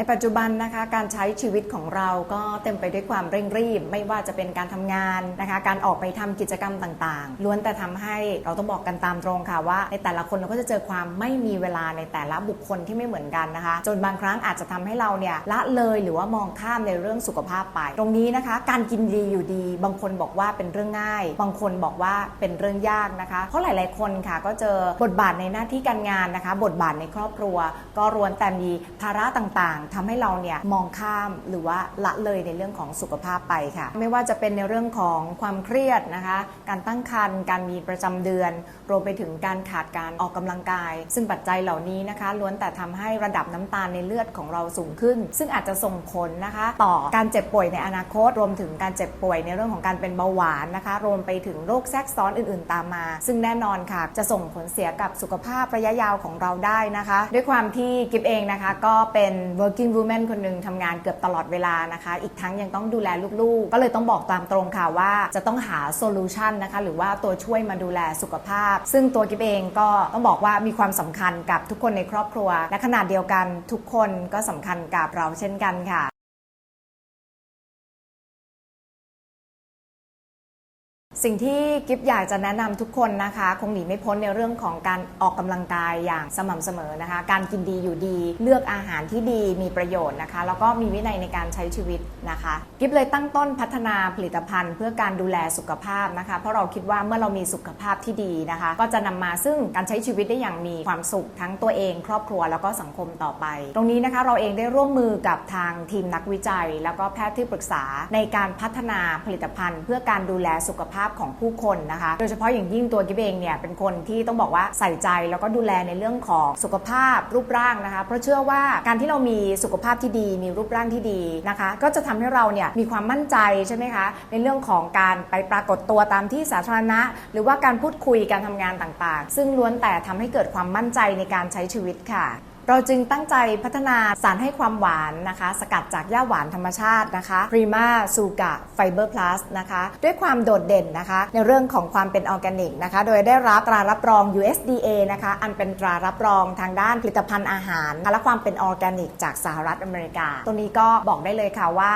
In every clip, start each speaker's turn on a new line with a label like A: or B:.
A: ในปัจจุบันนะคะการใช้ชีวิตของเราก็เต็มไปด้วยความเร่งรีบ ไม่ว่าจะเป็นการทำงานนะคะ การออกไปทำกิจกรรมต่างๆ ล้วนแต่ทำให้เราต้องบอกกันตามตรงค่ะว่า ในแต่ละคนเราก็จะเจอความไม่มีเวลาในแต่ละบุคคลที่ไม่เหมือนกันนะคะ จนบางครั้งอาจจะทำให้เราเนี่ยละเลยหรือว่ามองข้ามในเรื่องสุขภาพไป ตรงนี้นะคะ การกินดีอยู่ดี บางคนบอกว่าเป็นเรื่องง่าย บางคนบอกว่าเป็นเรื่องยากนะคะ เพราะหลาย ๆ คนค่ะก็เจอบทบาทในหน้าที่การงานนะคะ บทบาทในครอบครัว ก็รวนแต่มีภาระต่างๆทำให้เราเนี่ยมองข้ามหรือว่าละเลยในเรื่องของสุขภาพไปค่ะ ไม่ว่าจะเป็นในเรื่องของความเครียดนะคะ การตั้งครรภ์การมีประจำเดือน รวมไปถึงการขาดการออกกำลังกาย ซึ่งปัจจัยเหล่านี้นะคะ ล้วนแต่ทำให้ระดับน้ำตาลในเลือดของเราสูงขึ้น ซึ่งอาจจะส่งผลนะคะ ต่อการเจ็บป่วยในอนาคต รวมถึงการเจ็บป่วยในเรื่องของการเป็นเบาหวานนะคะ รวมไปถึงโรคแทรกซ้อนอื่น ๆ ตามมา ซึ่งแน่นอนค่ะ จะส่งผลเสียกับสุขภาพระยะยาวของเราได้นะคะ ด้วยความที่กิฟเองนะคะก็เป็น working woman คนหนึ่งทำงานเกือบตลอดเวลานะคะ อีกทั้งยังต้องดูแลลูกๆ ก็เลยต้องบอกตามตรงค่ะว่าจะต้องหาโซลูชันนะคะ หรือว่าตัวช่วยมาดูแลสุขภาพ ซึ่งตัวกิฟเองก็ต้องบอกว่ามีความสำคัญกับทุกคนในครอบครัว และขนาดเดียวกันทุกคนก็สำคัญกับเราเช่นกันค่ะ สิ่งที่กิฟอยากจะแนะนำทุกคนนะคะ คงหนีไม่พ้นในเรื่องของการออกกำลังกายอย่างสม่ำเสมอนะคะ การกินดีอยู่ดี เลือกอาหารที่ดีมีประโยชน์นะคะ แล้วก็มีวินัยในการใช้ชีวิตนะคะ กิฟเลยตั้งต้นพัฒนาผลิตภัณฑ์ เพื่อการดูแลสุขภาพนะคะ เพราะเราคิดว่าเมื่อเรามีสุขภาพที่ดีนะคะ ก็จะนำมาซึ่งการใช้ชีวิตได้อย่างมีความสุขทั้งตัวเอง ครอบครัวแล้วก็สังคมต่อไป ตรงนี้นะคะเราเองได้ร่วมมือกับทางทีมนักวิจัย แล้วก็แพทย์ที่ปรึกษาในการพัฒนาผลิตภัณฑ์ เพื่อการดูแลสุขภาพของผู้คนนะคะ โดยเฉพาะอย่างยิ่งตัวกิฟเองเนี่ยเป็นคนที่ต้องบอกว่าใส่ใจแล้วก็ดูแลในเรื่องของสุขภาพรูปร่างนะคะ เพราะเชื่อว่าการที่เรามีสุขภาพที่ดี มีรูปร่างที่ดีนะคะ ก็จะทำให้เราเนี่ยมีความมั่นใจใช่ไหมคะในเรื่องของการไปปรากฏตัวตามที่สาธารณะ หรือว่าการพูดคุยการทำงานต่างๆ ซึ่งล้วนแต่ทำให้เกิดความมั่นใจในการใช้ชีวิตค่ะ เราจึงตั้งใจพัฒนาสารให้ความหวานนะคะ สกัดจากหญ้าหวานธรรมชาตินะคะ Prima s u g a Fiber Plus นะคะด้วยความโดดเด่นนะคะ ในเรื่องของความเป็นออร์แกนิกนะคะ โดยได้รับตรารับรอง USDA นะคะอันเป็นตรารับรองทางด้านผลิตภัณฑ์อาหาร และความเป็นออร์แกนิก จากสหรัฐอเมริกาตรงนี้ก็บอกได้เลยค่ะว่า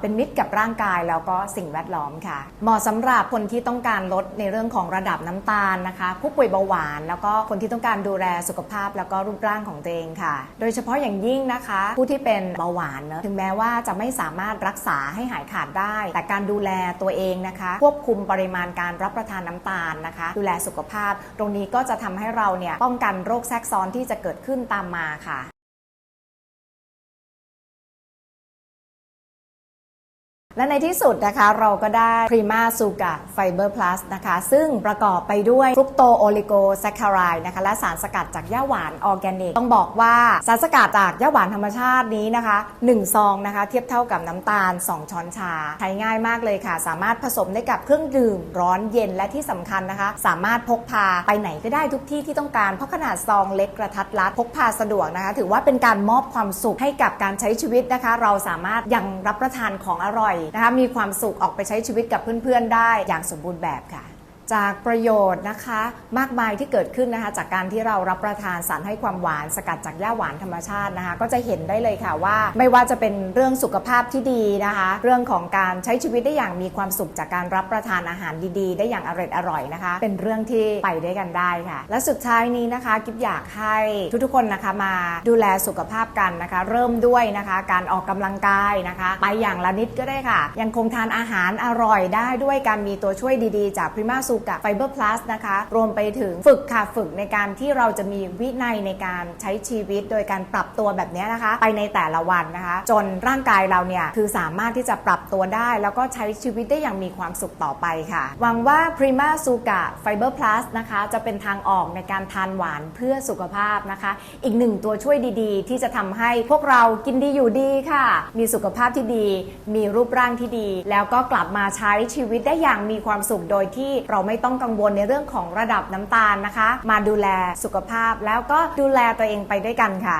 A: เป็นมิตรกับร่างกายแล้วก็สิ่งแวดล้อมค่ะ เหมาะสำหรับคนที่ต้องการลดในเรื่องของระดับน้ำตาลนะคะ ผู้ป่วยเบาหวาน แล้วก็คนที่ต้องการดูแลสุขภาพแล้วก็รูปร่างของตัวเองค่ะ โดยเฉพาะอย่างยิ่งนะคะ ผู้ที่เป็นเบาหวานเนอะถึงแม้ว่าจะไม่สามารถรักษาให้หายขาดได้ แต่การดูแลตัวเองนะคะ ควบคุมปริมาณการรับประทานน้ำตาลนะคะ ดูแลสุขภาพ ตรงนี้ก็จะทำให้เราเนี่ยป้องกันโรคแทรกซ้อนที่จะเกิดขึ้นตามมาค่ะ และในที่สุดนะคะเราก็ได้ Prima s u g a Fiber Plus นะคะ ซึ่งประกอบไปด้วยฟรุกโตโอลิโกแซคคารายนะคะ และสารสกัดจากหญ้าหวานออร์แกนิก ต้องบอกว่าสารสกัดจากหญ้าหวานธรรมชาตินี้นะคะ 1 ซองนะคะ เทียบเท่ากับน้ำตาล 2 ช้อนชา ใช้ง่ายมากเลยค่ะ สามารถผสมได้กับเครื่องดื่มร้อนเย็นและที่สำคัญนะคะ สามารถพกพาไปไหนก็ได้ทุกที่ที่ต้องการเพราะขนาดซองเล็กกระทัดรัดพกพาสะดวกนะคะ ถือว่าเป็นการมอบความสุขให้กับการใช้ชีวิตนะคะ เราสามารถยังรับประทานของอร่อยนะคะมีความสุขออกไปใช้ชีวิตกับเพื่อนๆได้อย่างสมบูรณ์แบบค่ะ จากประโยชน์นะคะ มากมายที่เกิดขึ้นนะคะ จากการที่เรารับประทานสารให้ความหวาน สกัดจากหญ้าหวานธรรมชาตินะคะ ก็จะเห็นได้เลยค่ะว่า ไม่ว่าจะเป็นเรื่องสุขภาพที่ดีนะคะ เรื่องของการใช้ชีวิตได้อย่างมีความสุขจากการรับประทานอาหารดีๆ ได้อย่างอร่อยอร่อยๆนะคะ เป็นเรื่องที่ไปด้วยกันได้ค่ะ และสุดท้ายนี้นะคะกิฟอยากให้ทุกๆคนนะคะมาดูแลสุขภาพกันนะคะ เริ่มด้วยนะคะ การออกกำลังกายนะคะ ไปอย่างละนิดก็ได้ค่ะ ยังคงทานอาหารอร่อยได้ด้วยการมีตัวช่วยดีๆ จากพริมาซู Prima s u g a Fiber Plus นะคะ รวมไปถึงฝึกค่ะฝึกในการที่เราจะมีวินัยในการใช้ชีวิต โดยการปรับตัวแบบนี้นะคะ ไปในแต่ละวันนะคะ จนร่างกายเราเนี่ยคือสามารถที่จะปรับตัวได้ แล้วก็ใช้ชีวิตได้อย่างมีความสุขต่อไปค่ะ หวังว่า Prima s u g a Fiber Plus นะคะ จะเป็นทางออกในการทานหวานเพื่อสุขภาพนะคะ อีกหนึ่งตัวช่วยดีๆ ที่จะทำให้พวกเรากินดีอยู่ดีค่ะ มีสุขภาพที่ดี มีรูปร่างที่ดี แล้วก็กลับมาใช้ชีวิตได้อย่างมีความสุขโดยที่เราไม่ต้องกังวลในเรื่องของระดับน้ำตาลนะคะ มาดูแลสุขภาพแล้วก็ดูแลตัวเองไปด้วยกันค่ะ